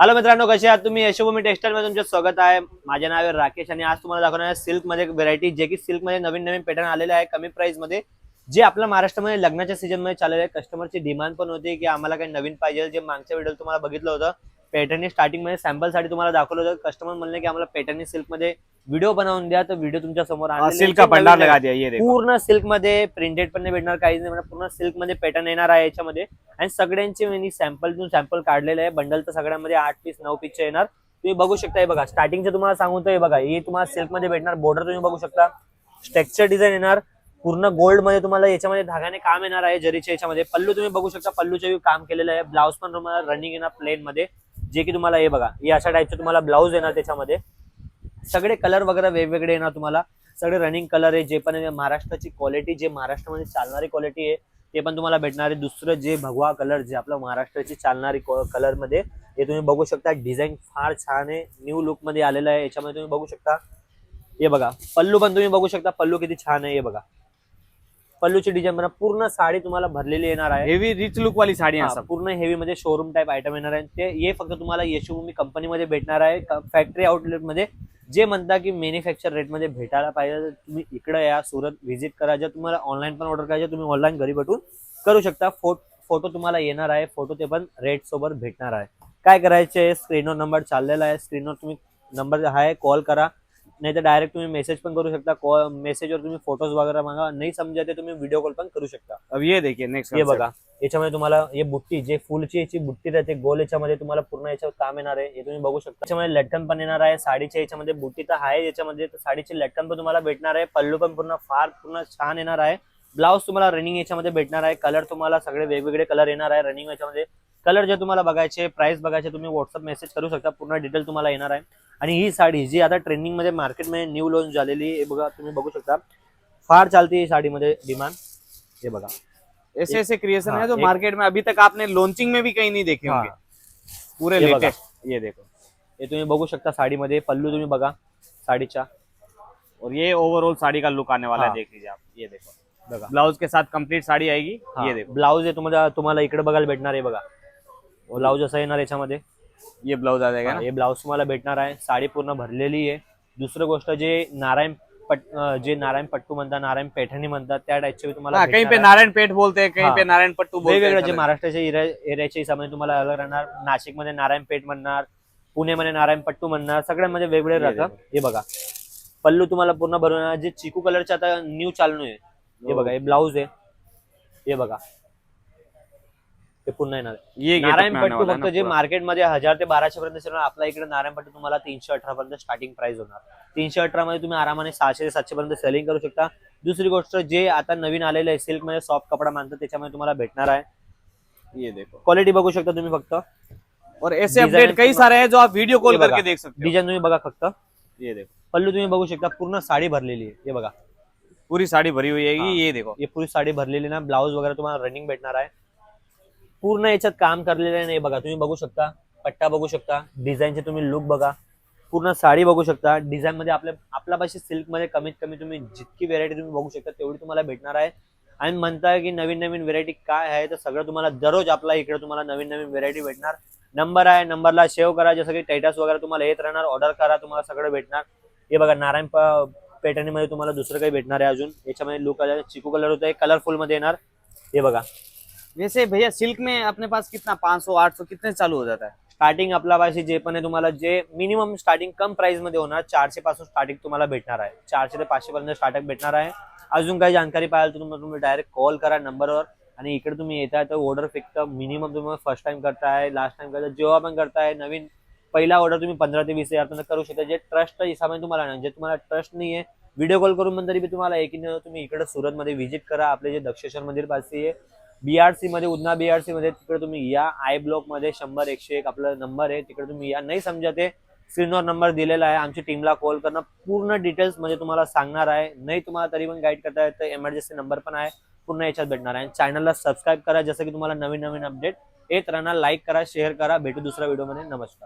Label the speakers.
Speaker 1: Hello मित्रांनो कसे आहात तुम्ही? यशोभूमी टेक्सटाईल मध्ये तुमचं स्वागत आहे. माझे नाव आहे राकेश आणि आज तुम्हाला दाखवणार आहे सिल्कमध्ये व्हरायटी जे की सिल्कमध्ये नवीन नवीन पॅटर्न आलेले आहे कमी प्राइसमध्ये. जे आपल्या महाराष्ट्रामध्ये लग्नाच्या सीझनमध्ये चाललेले आहे. कस्टमरची डिमांड पण होती की आम्हाला काही नवीन पाहिजे. जे मागच्या व्हिडिओ तुम्हाला बघितलं होतं पॅटर्नने स्टार्टिंगमध्ये सॅम्पलसाठी तुम्हाला दाखवलं होतं. कस्टमर म्हणले की आम्हाला पॅटर्नी सिल्कमध्ये व्हिडिओ बनवून द्या तर व्हिडिओ तुमच्यासमोर
Speaker 2: सिल्क
Speaker 1: जे
Speaker 2: का भंडार
Speaker 1: नवीन
Speaker 2: लगा दिया ये देखो.
Speaker 1: पूर्ण सिल्कमध्ये प्रिंटेड पण नाही भेटणार काहीच नाही पूर्ण सिल्कमध्ये पॅटर्न येणार आहे याच्यामध्ये. आणि सगळ्यांचे मी सॅम्पल सॅम्पल काढलेले आहे. बंडल तर सगळ्यामध्ये आठ पीस नऊ पीसचे येणार. तुम्ही बघू शकता हे बघा स्टार्टिंगचे तुम्हाला सांगतो हे बघा हे तुम्हाला सिल्कमध्ये भेटणार. बॉर्डर तुम्ही बघू शकता. स्ट्रक्चर डिझाईन येणार. पूर्ण गोल्डमध्ये तुम्हाला याच्यामध्ये धागाने काम येणार आहे जरीच्या याच्यामध्ये. पल्लू तुम्ही बघू शकता पल्लूचे काम केलेलं आहे. ब्लाऊज पण तुम्हाला रनिंग येणार प्लेन मध्ये. जे की तुम्हाला हे बघा हे अशा टाईपचे तुम्हाला ब्लाऊज येणार त्याच्यामध्ये. सगळे कलर वगैरे वेगवेगळे येणार तुम्हाला. सगळे रनिंग कलर आहे जे पण महाराष्ट्राची क्वालिटी जे महाराष्ट्रामध्ये चालणारी क्वालिटी आहे ते पण तुम्हाला भेटणार आहे. दुसरं जे भगवा कलर जे आपलं महाराष्ट्राची चालणारी कलरमध्ये हे तुम्ही बघू शकता. डिझाईन फार छान आहे. न्यू लुकमध्ये आलेलं आहे. याच्यामध्ये तुम्ही बघू शकता. हे बघा. पल्लू पण तुम्ही बघू शकता. पल्लू किती छान आहे. हे बघा. पल्लूची डिझाईन बघा पूर्ण साडी तुम्हाला भरलेली येणार आहे.
Speaker 2: हेवी रिच लुक वाली सब
Speaker 1: पूर्ण हेवी मध्ये शोरूम टाईप आयटम येणार आहे. ते हे फक्त तुम्हाला यशोभूमी कंपनीमध्ये भेटणार आहे. फॅक्टरी आउटलेटमध्ये जे म्हणता की मॅन्युफॅक्चर रेटमध्ये भेटायला पाहिजे तर तुम्ही इकडे या सुरत व्हिजिट करा. जर तुम्हाला ऑनलाईन पण ऑर्डर करायचं तुम्ही ऑनलाईन घरी भेटून करू शकता. फोटो तुम्हाला येणार आहे. फोटो ते पण रेट सोबत भेटणार आहे. काय करायचे? स्क्रीनवर नंबर चाललेला आहे. स्क्रीनवर तुम्ही नंबर आहे. कॉल करा. नाही तर डायरेक्ट तुम्ही मेसेज पण करू शकता. कॉल मेसेजवर तुम्ही फोटोज वगैरे मागा. नाही समजा ते तुम्ही व्हिडिओ कॉल पण करू शकता.
Speaker 2: अब ये देखिए नेक्स्ट
Speaker 1: हे बघा. याच्यामध्ये तुम्हाला हे बुट्टी जे फुलची याची बुट्टी राहते गोल याच्यामध्ये तुम्हाला पूर्ण याच्यावर काम येणार आहे. हे तुम्ही बघू शकता. याच्यामध्ये लटकन पण येणार आहे. साडीच्या याच्यामध्ये बुट्टी तर आहे याच्यामध्ये साडीचे लटकन पण तुम्हाला भेटणार आहे. पल्लू पण पूर्ण फार पूर्ण छान येणार आहे. ब्लाऊज तुम्हाला रनिंग याच्यामध्ये भेटणार आहे. कलर तुम्हाला सगळे वेगवेगळे कलर येणार आहे रनिंग याच्यामध्ये. कलर जे तुम्हाला बघायचे प्राइस बघायचे तुम्ही व्हॉट्सअप मेसेज करू शकता. पूर्ण डिटेल तुम्हाला येणार आहे. आणि ही साडी जी आता ट्रेंडिंगमध्ये मार्केटमध्ये न्यू लॉन्च झालेली हे बघा तुम्ही बघू शकता. फार चालते ही साडीमध्ये डिमांड हे बघा.
Speaker 2: ऐसे ऐसे क्रिएशन
Speaker 1: हाँ,
Speaker 2: है जो मार्केट में अभी तक आपने लॉन्चिंग में भी कहीं नहीं देखे होंगे।
Speaker 1: हाँ.
Speaker 2: पूरे
Speaker 1: ये.
Speaker 2: लेटेस्ट ये देखो।
Speaker 1: हे तुम्ही बघू शकता साडीमध्ये पल्लू तुम्ही बघा साडीच्या.
Speaker 2: और ये ओवरऑल साड़ी का लुक आने वाला
Speaker 1: हाँ.
Speaker 2: है। देख लीजिए आप। ये देखो।
Speaker 1: बघा।
Speaker 2: ब्लाउज के साथ कंप्लीट साड़ी आएगी। ये देखो।
Speaker 1: ब्लाऊज आहे तुम्हाला तुम्हाला इकडे बघायला भेटणार आहे बघा. ब्लाऊज असं येणार याच्यामध्ये.
Speaker 2: ये ब्लाउज आ जाएगा ना?
Speaker 1: हे ब्लाऊज तुम्हाला भेटणार आहे. साडी पूर्ण भरलेली आहे. दुसरं गोष्ट जे नारायण पट जे नारायण पट्टू म्हणतात नारायण पैठणी म्हणतात त्या टाईपचे तुम्हाला
Speaker 2: कहीं पे. नारायण पेट बोलते हैं. कहीं. पे नारायण पट्टू बोलते
Speaker 1: वेगवेगळे
Speaker 2: हैं
Speaker 1: जे महाराष्ट्राच्या एरिया एरियाच्या हिसाबाने तुम्हाला अलग राहणार. नाशिकमध्ये नारायण पेठ म्हणणार पुण्यामध्ये नारायण पट्टू म्हणणार सगळ्यामध्ये वेगवेगळे
Speaker 2: हे
Speaker 1: राहतात. हे बघा. पल्लू तुम्हाला पूर्ण भरून. जे चिकू कलरचे आता न्यू चालू आहे. हे बघा हे ब्लाऊज आहे. हे बघा. हे पुन्हा येणार.
Speaker 2: ये
Speaker 1: नारायण पट्टू
Speaker 2: है
Speaker 1: फक्त जे. मार्केटमध्ये हजार ते बाराशे पर्यंत ना, आपल्या इकडे नारायण पट्टू तुम्हाला तीनशे अठरा पर्यंत स्टार्टिंग प्राइस होणार. तीनशे अठरा मध्ये तुम्ही आरामाने सहाशे ते सातशे पर्यंत सेलिंग करू शकता. दुसरी गोष्ट जे आता नवीन आलेलं आहे सिल्कमध्ये सॉफ्ट कपडा मानतात त्याच्यामध्ये तुम्हाला भेटणार आहे.
Speaker 2: ये देखो.
Speaker 1: क्वालिटी बघू शकता तुम्ही फक्त.
Speaker 2: और ऐसे अपडेट कई सारे हैं जो आप वीडियो कॉल
Speaker 1: ये.
Speaker 2: करके देख सकते
Speaker 1: डिझाईन तुम्ही बघा फक्त.
Speaker 2: हो ये देखो.
Speaker 1: पल्लू तुम्ही बघू शकता पूर्ण साडी भरलेली आहे. हे बघा.
Speaker 2: पूरी साड़ी भरी हुई है
Speaker 1: हाँ.
Speaker 2: ये देखो.
Speaker 1: हे पूरी साडी भरलेली ना. ब्लाऊज वगैरे तुम्हाला रनिंग भेटणार आहे. पूर्ण याच्यात काम करलेलं नाही बघा. तुम्ही बघू शकता पट्टा बघू शकता डिझाईनचे तुम्ही लुक बघा. पूर्ण साडी बघू शकता. डिझाईन मध्ये आपल्या आपल्यापाशी सिल्कमध्ये कमीत कमी तुम्ही जितकी व्हेरायटी तुम्ही बघू शकता तेवढी तुम्हाला भेटणार आहे. आणि म्हणताय की नवीन नवीन व्हेरायटी काय आहे तर सगळं तुम्हाला दररोज आपल्या इकडे तुम्हाला नवीन नवीन व्हेरायटी भेटणार. नंबर आहे नंबरला सेव्ह करा जसं की टायटस वगैरे तुम्हाला येत राहणार ऑर्डर करा तुम्हाला सगळं भेटणार. हे बघा नारायण पॅटर्नमध्ये तुम्हाला दुसरं काही भेटणार आहे अजून. याच्यामध्ये लुक चिकू कलर होतं कलरफुलमध्ये येणार. हे बघा.
Speaker 2: वैसे भैया सिल्क में अपने पास कितना? 500 800 कितने चालू हो जाता है?
Speaker 1: स्टार्टिंग आपला पाशी जे पण आहे तुम्हाला जे मिनिमम स्टार्टिंग कम प्राइसमध्ये होणार चारशे पासून स्टार्टिंग तुम्हाला भेटणार आहे. चारशे ते पाचशे पर्यंत स्टार्टिंग भेटणार आहे. अजून काही जानकारी पाहिजे तर तुम्हाला तुम्ही डायरेक्ट कॉल करा नंबरवर आणि इकडे तुम्ही येताय तर ऑर्डर फिक्स मिनिमम तुम्ही फर्स्ट टाइम करताय लास्ट टाइम करताय जेव्हा पण करताय नवीन पहिला ऑर्डर तुम्ही पंधरा ते वीस हजार पर्यंत करू शकता. जे ट्रस्ट हिसाबाने तुम्हाला ना, जे तुम्हाला ट्रस्ट नाही आहे व्हिडिओ कॉल करून पण तरी तुम्हाला एक तुम्ही इकडे सुरतमध्ये व्हिजिट करा. आपले जे दक्षेश्वर मंदिर पाशी आहे बीआरसी मध्ये उदना बीआरसी मध्ये तिकडे तुम्ही या. आय ब्लॉकमध्ये शंभर एकशे एक आपला नंबर आहे. तिकडे तुम्ही या. नाही समजा ते स्क्रीनवर नंबर दिलेला आहे. आमची टीमला कॉल करणं पूर्ण डिटेल्स म्हणजे तुम्हाला सांगणार आहे. नाही तुम्हाला तरी पण गाईड करता येतं. एमर्जन्सी नंबर पण आहे. पूर्ण याच्यात भेटणार आहे. चॅनलला सबस्क्राईब करा. जसं की तुम्हाला नवीन नवीन अपडेट येत राहणार. लाईक करा शेअर करा. भेटू दुसऱ्या व्हिडिओमध्ये नमस्कार.